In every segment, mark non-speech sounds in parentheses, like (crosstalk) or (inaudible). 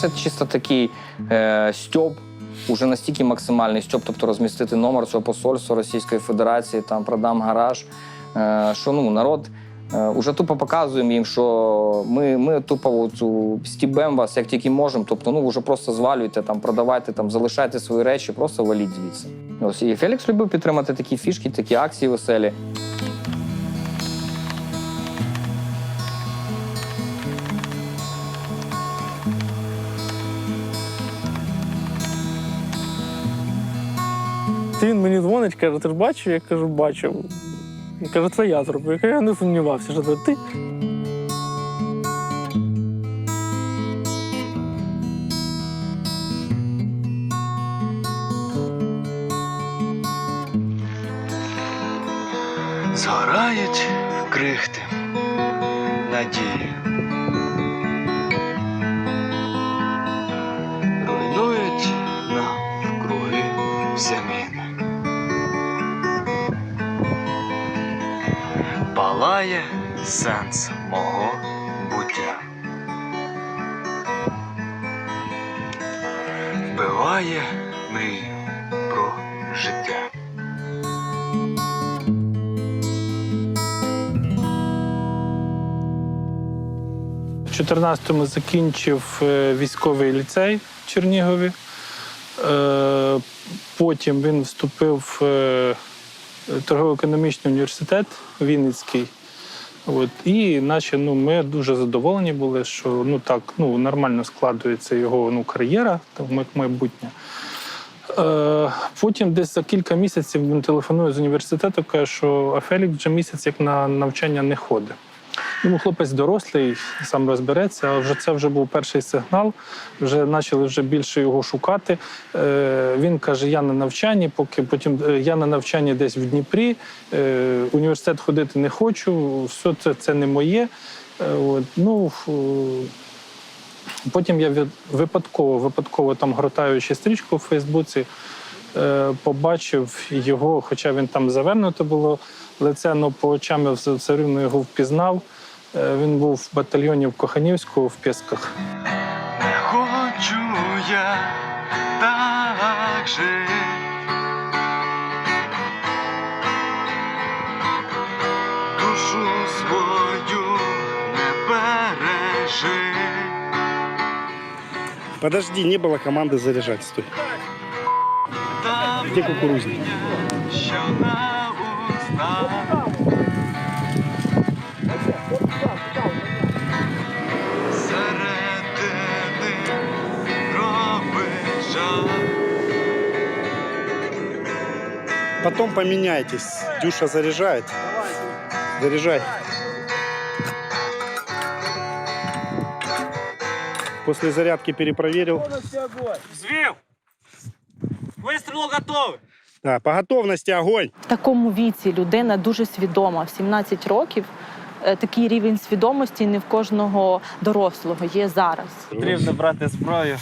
Це чисто такий е, стьоп, уже настільки максимальний стьоп, тобто розмістити номер цього посольства Російської Федерації, там продам гараж. Е, що ну, народ е, уже тупо показуємо їм, що ми, ми тупо цю стібем вас як тільки можемо. Тобто, ну вже просто звалюйте, там, продавайте, там, залишайте свої речі, просто валіть звідси. Ось і Фелікс любив підтримати такі фішки, такі акції веселі. Він мені дзвонить, каже, ти ж бачив? Я кажу, бачив. Він каже, це я зробив. Я кажу, я не сумнівався, що це ти. Згорають крихти надії. Палає сенс мого буття. Вбиває мрію про життя. В 14-му закінчив е, військовий ліцей в Чернігові. Е, Потім він вступив е, торгово-економічний університет Вінницький. От. І наче ну, ми дуже задоволені були, що ну, так, ну, нормально складується його ну, кар'єра, там, майбутнє. Е, потім десь за кілька місяців він телефонує з університету, каже, що Афелік вже місяць як на навчання не ходить. Ну, хлопець дорослий, сам розбереться, а вже це вже був перший сигнал. Вже почали вже більше його шукати. Е, він каже: я на навчанні, поки потім е, я на навчанні десь в Дніпрі. Е, університет ходити не хочу, все це, це не моє. Е, от, ну, ф- Потім я від- випадково, випадково там гортаючи стрічку в Фейсбуці, е, побачив його, хоча він там завернуто було лице, але по очам я все рівно його впізнав. Е, Він був в батальйоні в Коханівську в Пєсках. Не хочу я так жити. Душу свою не бережи. Подожди, не было команды заряжать. Стой. Там Где кукурузник? що на Потом поменяйтесь. Дюша заряжает. Заряжай. После зарядки перепроверил. Взвів! Вистрілу готовий! Да, по готовности огонь. В такому віці людина дуже свідома. В 17 років е, такий рівень свідомості не в кожного дорослого є зараз. Потрібно брати зброю.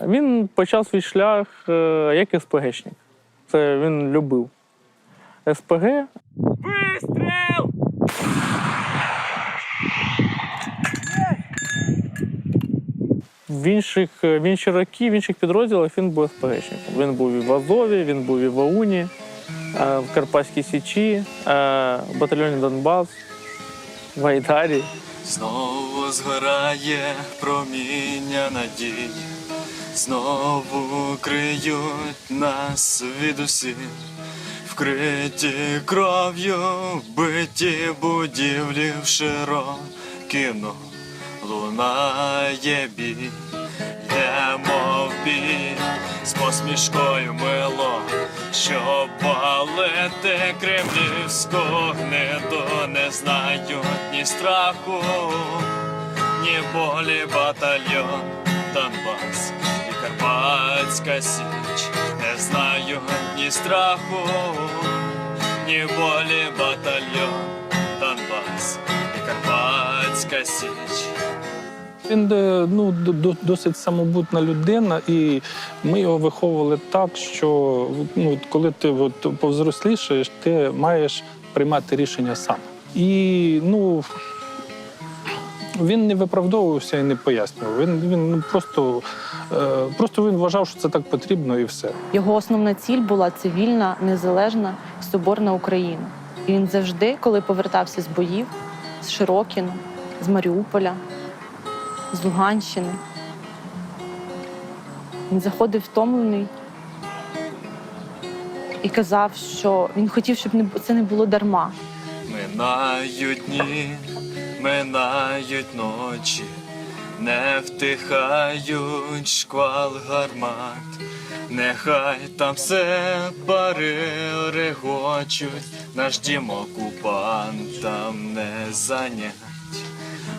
Він почав свій шлях е, як СПГшник. Це він любив. СПГ Вистріл! в інших, в інші роки, в інших підрозділах він був СПГшником. Він був і в Азові, він був і в АУНі, е, в Карпатській Січі, е, в батальйоні Донбас, в Айдарі. Знову згорає проміння надії, знову криють нас від усіх, вкриті кров'ю, биті будівлі в широкіно, лунає бій, йдемо в бій з посмішкою мило, щоб палити кремлівську гниду, не знають ні страху, ні болі батальйон Донбас Карпатська Січ, не знають ні страху, ні болі батальйон Донбас і Карпатська Січ. Він е, ну, до- до- досить самобутна людина, і ми його виховували так, що ну, коли ти от, повзрослішаєш, ти маєш приймати рішення сам. І ну, він не виправдовувався і не пояснював. Він, він ну, просто, е, просто він вважав, що це так потрібно, і все. Його основна ціль була цивільна, незалежна соборна Україна. І він завжди, коли повертався з боїв, з Широкіну, з Маріуполя, з Луганщини, він заходив втомлений і казав, що він хотів, щоб це не було дарма. Минають дні, минають ночі, не втихають шквал гармат, нехай там все пари регочуть, наш дім окупантам не занять.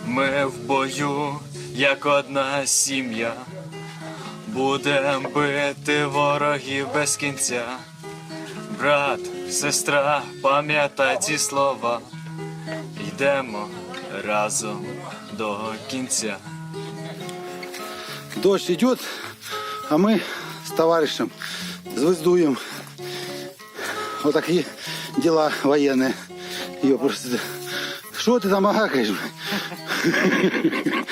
Ми в бою, як одна сім'я, будем бити ворогів без кінця. Брат, сестра, пам'ятай ці слова. Йдемо разом до кінця. Дождь идет, а мы с товарищем звездуем. Вот такие дела военные. Ее просто... Что ты там агакаешь? блядь?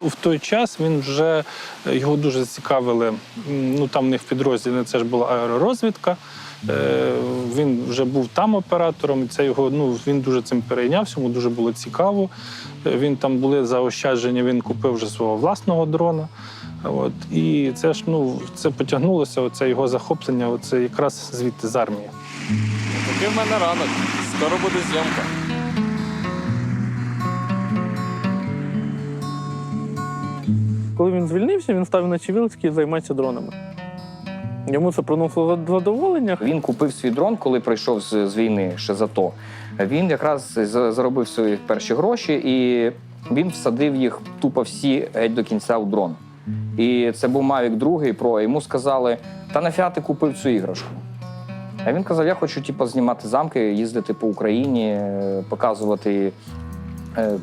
В той час він вже е, його дуже зацікавили. м, Ну там в них в підрозділі це ж була аеророзвідка. Е, Він вже був там оператором. і Це його ну він дуже цим перейнявся. Йому дуже було цікаво. Е, Він там були заощадження. Він купив вже свого власного дрона. От і це ж ну це потягнулося. Оце його захоплення. Оце якраз звідти з армії. Такий в мене ранок. Скоро буде зйомка. Коли він звільнився, він став на Чивілський і займається дронами. Йому це приносило задоволення. Він купив свій дрон, коли прийшов з, з війни ще за то. Він якраз заробив свої перші гроші і він всадив їх тупо всі геть до кінця у дрон. І це був Mavic 2 Pro. Йому сказали: та нафіга ти купив цю іграшку? А він казав: я хочу типу, знімати замки, їздити по Україні, е, показувати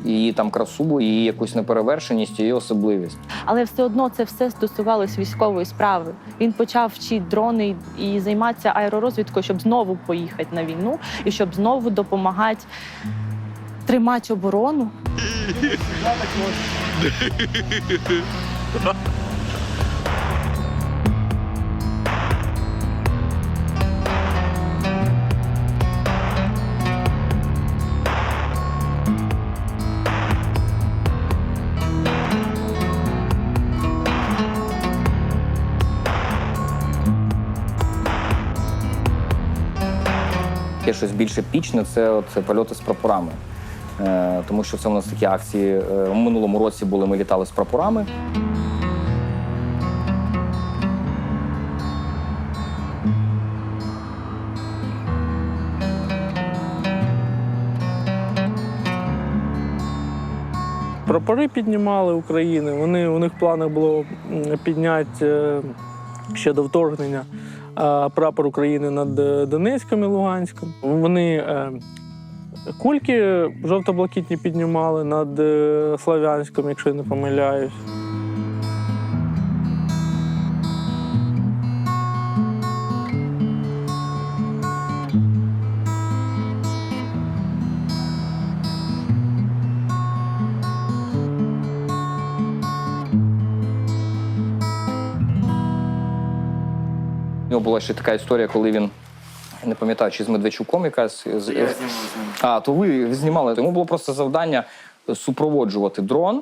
її там красу, її якусь неперевершеність, її особливість. Але все одно це все стосувалось військової справи. Він почав вчити дрони і і займатися аеророзвідкою, щоб знову поїхати на війну і щоб знову допомагати тримати оборону. (laughs) щось більш епічне, це, от, польоти з прапорами. Е, тому що це у нас такі акції. Е, у минулому році були, ми літали з прапорами. Прапори піднімали України. Вони, у них в планах було підняти е, ще до вторгнення е, прапор України над е, Донецьком і Луганськом. Вони е, кульки жовто-блакитні піднімали над е, Слов'янськом, якщо я не помиляюсь. Нього була ще така історія, коли він не пам'ятаю, чи з Медведчуком якась з а, то ви знімали. Йому було просто завдання супроводжувати дрон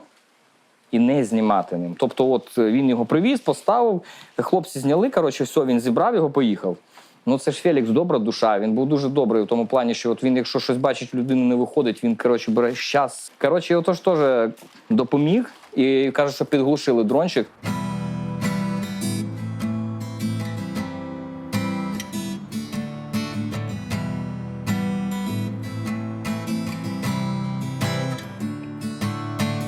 і не знімати ним. Тобто, от він його привіз, поставив, хлопці зняли. Коротше, все, він зібрав його, поїхав. Ну це ж Фелікс, добра душа. Він був дуже добрий в тому плані, що от він, якщо щось бачить, людина не виходить, він коротше бере щас. Коротше, отож теж допоміг і каже, що підглушили дрончик.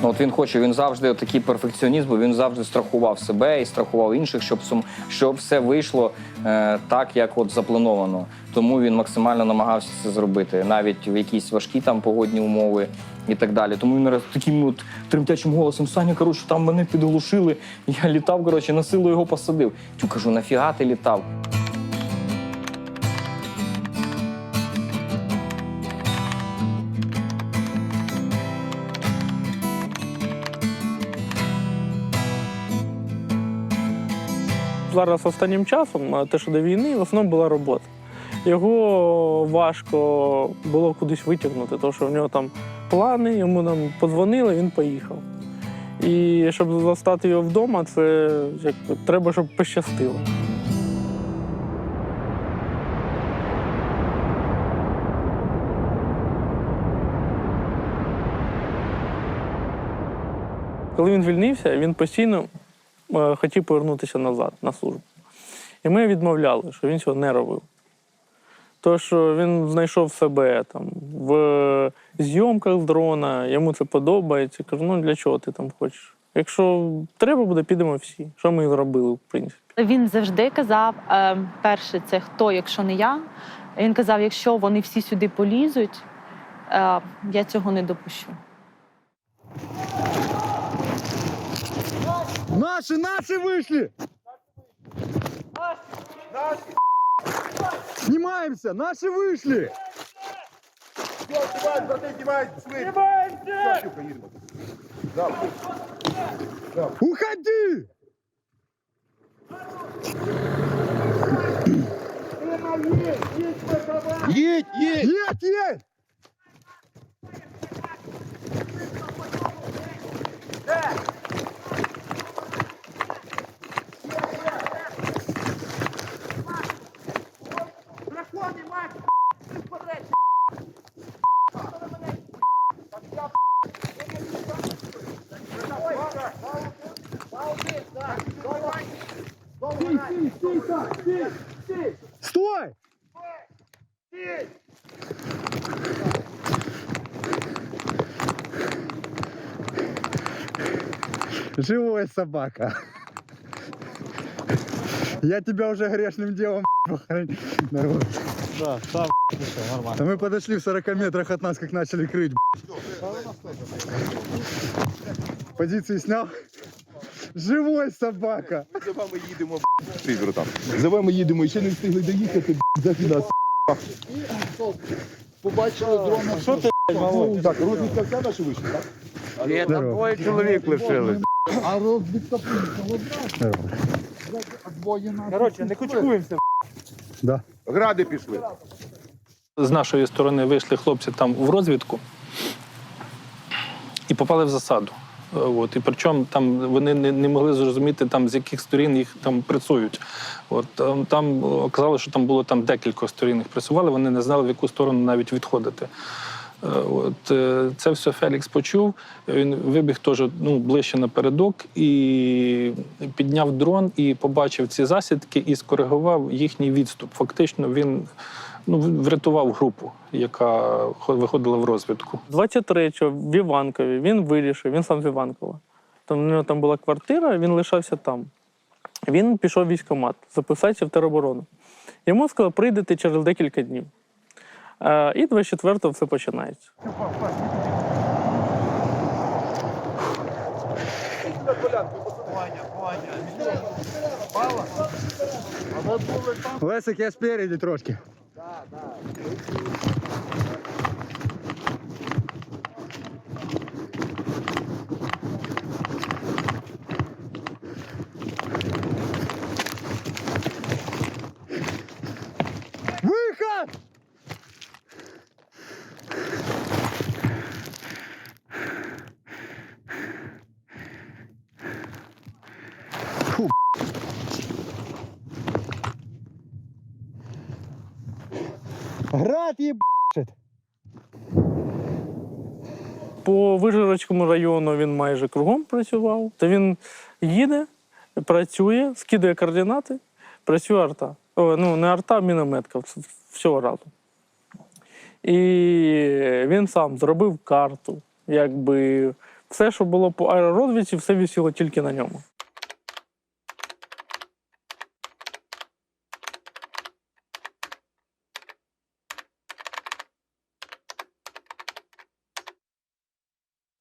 Ну, от він хоче, він завжди такий перфекціоніст, бо він завжди страхував себе і страхував інших, щоб сум- щоб все вийшло е, так, як от заплановано. Тому він максимально намагався це зробити, навіть в якісь важкі там погодні умови і так далі. Тому він раз таким от тремтячим голосом Саня, коротше, там мене підглушили. Я літав, коротше, на силу його посадив. Тю кажу, нафіга ти літав? Зараз останнім часом, те, що до війни, в основному була робота. Його важко було кудись витягнути, тому що в нього там плани, йому там подзвонили, він поїхав. І щоб застати його вдома, це як, треба, щоб пощастило. Коли він звільнився, він постійно хотів повернутися назад на службу. І ми відмовляли, що він цього не робив. Тож він знайшов себе там в зйомках дрона, йому це подобається. Кажу, ну для чого ти там хочеш? Якщо треба буде, підемо всі. Що ми зробили, в принципі. Він завжди казав: е, перше, це хто, якщо не я. Він казав: якщо вони всі сюди полізуть, е, я цього не допущу. Наши, наши вышли! Наши! Снимаемся! Наши вышли! Все, снимай. Уходи! Едь, едь! Едь, едь! Yeah. Э! Живой собака. Я тебя уже грешным делом похоронил. Народ. Да, сам (laughs) нормально. А мы подошли в 40 метрах от нас, как начали крыть. Позиции снял. Живой собака. За вами їдемо, ти, братан. За вами їдемо, і ще не встигли доїхати, за нас. Побачили дрона. Що ти, малой? Так, розвідка вся наша вийшла, так? Ні, там двоє чоловік лишили. А. Коротше, не кучкуємося. Да. Гради пішли. З нашої сторони вийшли хлопці там в розвідку і попали в засаду. Е, От, і причому там вони не, не могли зрозуміти, там, з яких сторін їх там пресують. От, там, там е, казали, що там було там декілька сторін їх пресували, вони не знали, в яку сторону навіть відходити. Е, От, е, це все Фелікс почув. Він вибіг теж ну, ближче напередок і підняв дрон і побачив ці засідки і скоригував їхній відступ. Фактично він ну, врятував групу, яка виходила в розвідку. 23-го в Іванкові він вирішив, він сам з Іванкова. Там у нього там була квартира, він лишався там. Він пішов в військкомат, записався в тероборону. Йому сказали, прийдете через декілька днів. Е, і 24-го все починається. Лесик, я спереди трошки. Выход! Град ебашит. По Вижгородському району він майже кругом працював. То він їде, працює, скидає координати, працює арта. О, ну, не арта, а мінометка вс- всього разу. І він сам зробив карту, якби Все, що було по аеророзвідці, все висіло тільки на ньому.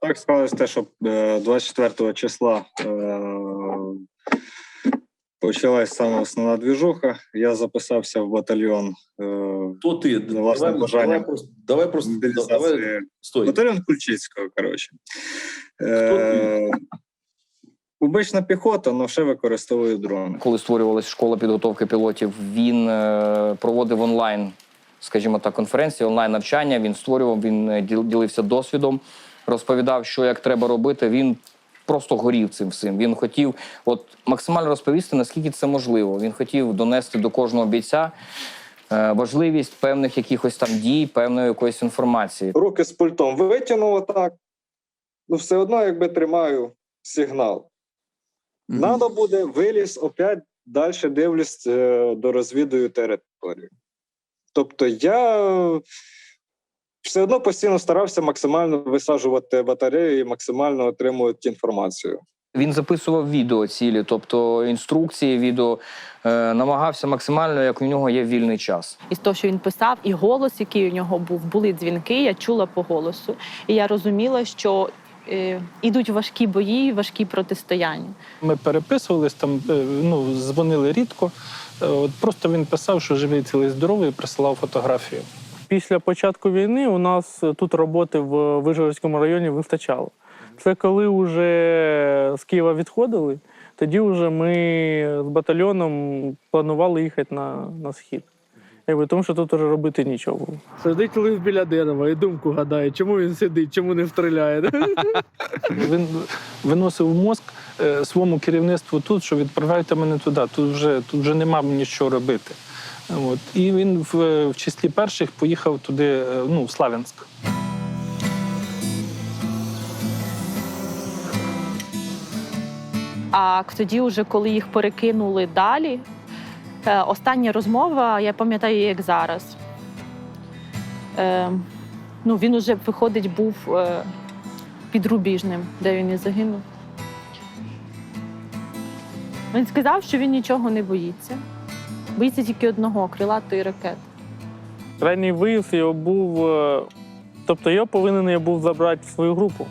Так склалось те, що е, 24 числа е, почалась саме основна двіжуха. Я записався в батальйон е, Хто ти? За власним давай, просто, давай просто давай, стой. Батальйон Кульчицького, коротше. Е, Обична піхота, але ще використовує дрони. Коли створювалася школа підготовки пілотів, він е, проводив онлайн, скажімо так, конференції, онлайн навчання. Він створював, він е, ділився досвідом, розповідав, що як треба робити. Він просто горів цим всім. Він хотів от максимально розповісти, наскільки це можливо. Він хотів донести до кожного бійця е, важливість певних якихось там дій, певної якоїсь інформації. Руки з пультом витягнув отак. Ну, все одно, якби тримаю сигнал. Надо буде, виліз, опять далі дивлюсь, е, дорозвідую територію. Тобто я все одно постійно старався максимально висаджувати батарею і максимально отримувати інформацію. Він записував відео цілі, тобто інструкції, відео, е, намагався максимально, як у нього є вільний час. І з того, що він писав, і голос, який у нього був, були дзвінки, я чула по голосу. І я розуміла, що е, ідуть важкі бої, важкі протистояння. Ми переписувались там, е, ну, дзвонили рідко. Е, От просто він писав, що живий цілий здоровий, і присилав фотографію. Після початку війни у нас тут роботи в Вижгородському районі вистачало. Це коли вже з Києва відходили, тоді вже ми з батальйоном планували їхати на, на схід. Якби, тому що тут вже робити нічого було. Сидить лист біля дерева і думку гадає, чому він сидить, чому не стріляє. (laughs) Він виносив мозк е, своєму керівництву тут, що відправляйте мене туди. Тут вже тут вже нема мені що робити. От. І він в, в числі перших поїхав туди, е, ну, в Славянськ. А тоді, вже коли їх перекинули далі, остання розмова, я пам'ятаю, її, як зараз. Е, ну, він уже, виходить, був е, під де він і загинув. Він сказав, що він нічого не боїться. Боїться тільки одного крилатої ракети. Крайній виїзд його був. е, Тобто його повинен я був забрати в свою групу,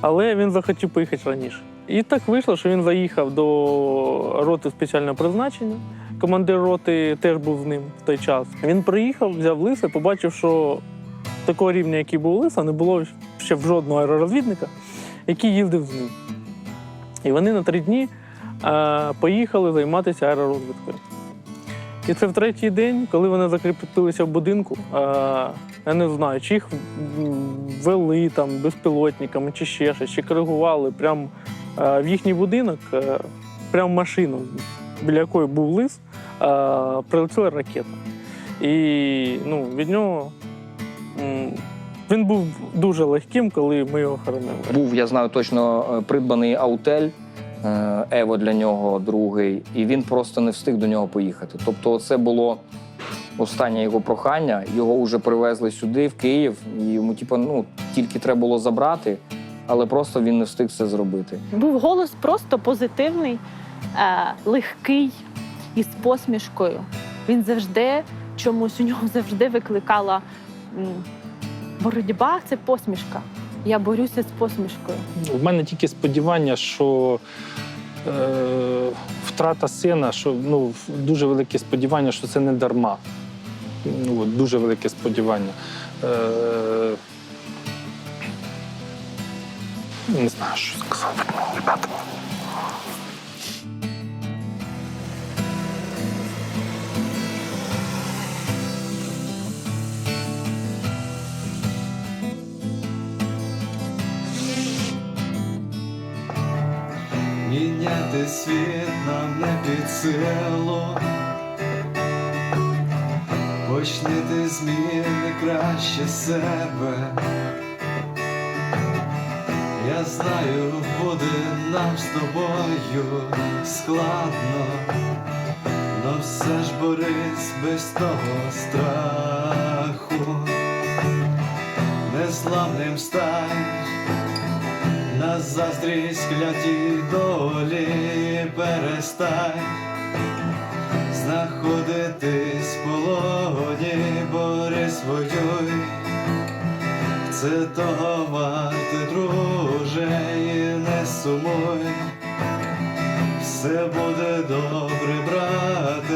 але він захотів поїхати раніше. І так вийшло, що він заїхав до роти спеціального призначення. Командир роти теж був з ним в той час. Він приїхав, взяв лиса, побачив, що такого рівня, який був лиса, не було ще в жодного аеророзвідника, який їздив з ним. І вони на три дні е, поїхали займатися аеророзвідкою. І це в третій день, коли вони закріпилися в будинку. Е, я не знаю, чи їх вели там безпілотниками, чи ще щось, чи коригували прямо е, в їхній будинок, прямо машину, біля якої був лис, прилетіла ракета. І ну, від нього він був дуже легким, коли ми його хоронили. Був, я знаю точно, е, придбаний аутель. е, Ево для нього другий, і він просто не встиг до нього поїхати. Тобто, це було останнє його прохання. Його вже привезли сюди, в Київ, і йому, типу, ну тільки треба було забрати, але просто він не встиг це зробити. Був голос просто позитивний, е, легкий і з посмішкою. Він завжди чомусь у нього (laughs) завжди викликала боротьба це посмішка. Я борюся з посмішкою. У мене тільки сподівання, що е, втрата сина, що ну, дуже велике сподівання, що це не дарма. Ну, дуже велике сподівання. Е, не знаю, що сказати. Ребята. Світ нам не під силу. Почнете зміни краще себе. Я знаю, буде нам з тобою складно, но все ж борись без того страху, незламним стань, на заздрість клятій долі перестань знаходитись в полоні, борись воюй. Це того варте, друже, і не сумуй. Все буде добре, брате.